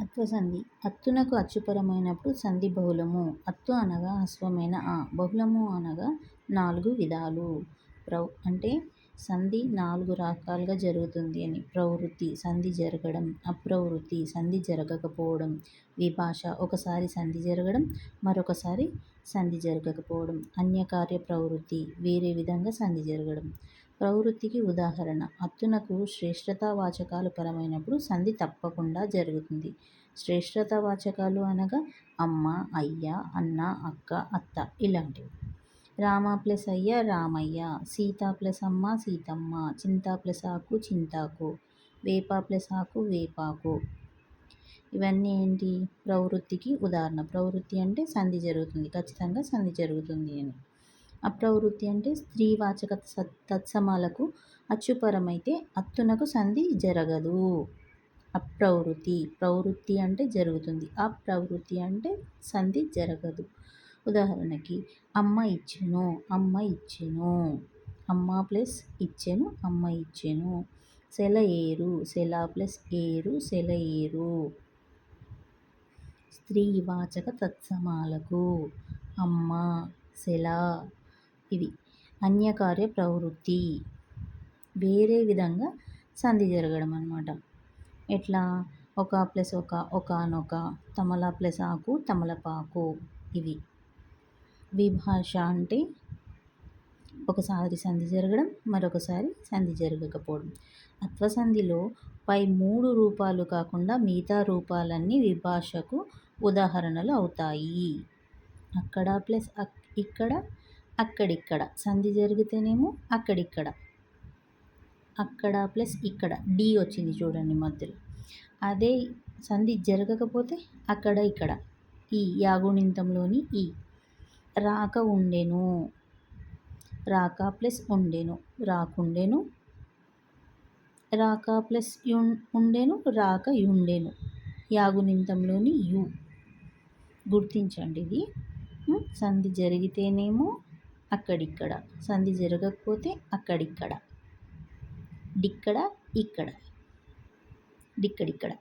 అత్వ సంధి అత్తునకు అచ్చుపరమైనప్పుడు సంధి బహుళము. అత్తు అనగా అశ్వమైన ఆ. బహుళము అనగా నాలుగు విధాలు. ప్రౌ అంటే సంధి నాలుగు రకాలుగా జరుగుతుంది అని. ప్రవృత్తి సంధి జరగడం. అప్రవృత్తి సంధి జరగకపోవడం. విభాష ఒకసారి సంధి జరగడం మరొకసారి సంధి జరగకపోవడం. అన్యకార్య ప్రవృత్తి వేరే విధంగా సంధి జరగడం. ప్రవృత్తికి ఉదాహరణ. అత్తునకు శ్రేష్ఠతావాచకాలు పరమైనప్పుడు సంధి తప్పకుండా జరుగుతుంది. శ్రేష్ఠతావాచకాలు అనగా అమ్మ అయ్య అన్న అక్క అత్త ఇలాంటివి. రామ ప్లస్ అయ్య రామయ్య సీత ప్లస్ అమ్మ సీతమ్మ చింత ప్లస్ ఆకు చింతాకు వేప ప్లస్ ఆకు వేపాకు. ఇవన్నీ ఏంటి? ప్రవృత్తికి ఉదాహరణ. ప్రవృత్తి అంటే సంధి జరుగుతుంది. ఖచ్చితంగా సంధి జరుగుతుంది అని. అప్రవృత్తి అంటే స్త్రీవాచక తత్సమాలకు అచ్చుపరమైతే అత్తునకు సంధి జరగదు. అప్రవృత్తి ప్రవృత్తి అంటే జరుగుతుంది. అప్రవృత్తి అంటే సంధి జరగదు. ఉదాహరణకి అమ్మ ఇచ్చెను అమ్మ ఇచ్చెను. అమ్మ ప్లస్ ఇచ్చెను అమ్మ ఇచ్చెను. సెల ఏరు సెల ప్లస్ ఏరు సెల ఏరు. స్త్రీవాచక తత్సమాలకు అమ్మ సెల ఇవి అన్యకార్య ప్రవృత్తి. వేరే విధంగా సంధి జరగడం అనమాట ఎట్లా? ఒక ప్లస్ ఒక ఒకనొక తమల ప్లస్ ఆకు తమలపాకు ఇవి. విభాష అంటే ఒకసారి సంధి జరగడం మరొకసారి సంధి జరగకపోవడం. అత్వసంధిలో పై మూడు రూపాలు కాకుండా మిగతా రూపాలన్నీ విభాషకు ఉదాహరణలు అవుతాయి. అక్కడ ప్లస్ ఇక్కడ అక్కడిక్కడ. సంధి జరిగితేనేమో అక్కడిక్కడ. అక్కడ ప్లస్ ఇక్కడ. డి వచ్చింది చూడండి మధ్యలో. అదే సంధి జరగకపోతే అక్కడ ఇక్కడ. ఈ యాగుణింతంలోని ఈ. రాక ఉండెను. రాక ప్లస్ ఉండెను. రాకుండెను. రాక ప్లస్ ఉండెను. రాక యుండెను. యాగునింతంలోని యు. గుర్తించండి ఇది. సంధి జరిగితేనేమో అక్కడిక్కడ. సంధి జరగకపోతే అక్కడిక్కడ. డిక్కడ ఇక్కడ. డిక్కడిక్కడ.